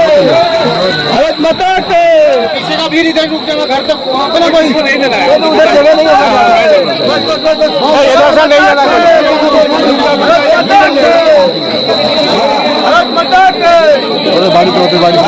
भारत माता के। किसी का भी रिज़ल्ट रुक जाना घर तक अपना कोई नहीं देना है। तो उधर जगह नहीं जाना हाँ, हाँ, हाँ, भारत माता के। बाड़ी तो बाड़ी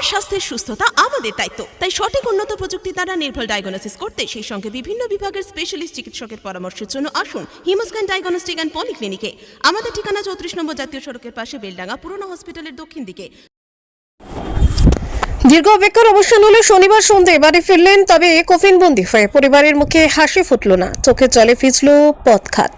আপনার স্বাস্থ্যের সুস্থতা আমাদের দায়িত্ব। তাই সঠিক উন্নত প্রযুক্তি দ্বারা নির্ভুল ডায়াগনোসিস করতে সেই সঙ্গে বিভিন্ন বিভাগের স্পেশালিস্ট চিকিৎসকের পরামর্শের জন্য আসুন হিমোস্ক্যান ডায়াগনস্টিক অ্যান্ড পলিক্লিনিকে আমাদের ঠিকানা চৌত্রিশ নম্বর জাতীয় সড়কের পাশে বেলডাঙ্গা পুরনো হসপিটালের দক্ষিণ দিকে। দীর্ঘ অপেক্ষার অবসান হলে শনিবার সন্ধে বাড়ি ফিরলেন তবে কফিনবন্দি হয়ে। পরিবারের মুখে হাসি ফুটল না। চোখে জলে ভিজল পথঘাট।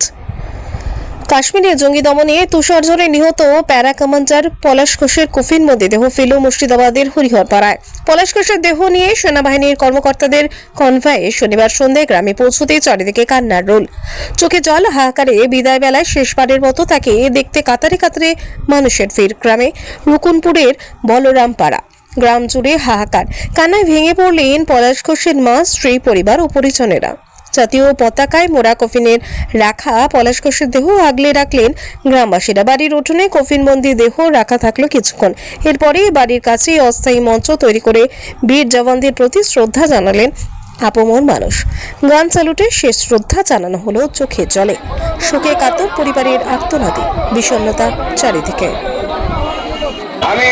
কাশ্মীরে জঙ্গি দমনে তুষার ঝড়ে নিহত প্যারা কমান্ডার পলাশ ঘোষের কফিন মধ্যে দেহ ফিল মুর্শিদাবাদের হরিহরপাড়ায়। পলাশ ঘোষের দেহ নিয়ে সেনাবাহিনীর কর্মকর্তাদের কনভয়ে শনিবার সন্ধ্যায় গ্রামে পৌঁছতে চারিদিকে কান্নার রোল। চোখে জল, হাহাকারে বিদায় বেলায় শেষবারের মতো তাকে দেখতে কাতারে কাতারে মানুষের ভিড়। গ্রামে রুকুনপুরের বলরামপাড়া গ্রাম জুড়ে হাহাকার। কান্নায় ভেঙে পড়লেন পলাশ ঘোষের মা, স্ত্রী, পরিবার ও পরিজনেরা। জাতীয় পতাকায় মোড়া কফিনের রাখা, পলাশ ঘোষের দেহ আগলে রাখলেন গ্রামবাসীরা। বাড়ির উঠোনে কফিনবন্দি দেহ রাখা থাকল কিছুক্ষণ। এরপরে বাড়ির কাছেই অস্থায়ী মঞ্চ তৈরি করে বীর জওয়ানদের প্রতি শ্রদ্ধা জানালেন আপমর মানুষ। গান স্যালুটে শেষ শ্রদ্ধা জানানো হলো চোখে জলে। শোকে কাতর পরিবারের আত্মনাদি বিষণ্ণতা চারিদিকে। আমি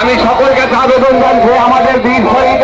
আমি সকলকে আবেদন আমাদের বীর শহীদ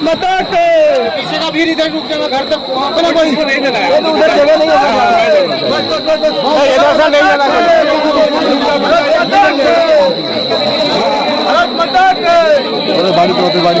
किसी का भी इधर रुक जाना घर तक वहाँ पे ना कोई नहीं देना उधर जगह नहीं है। बस नहीं जाना বাড়িতে হতে বাড়ি।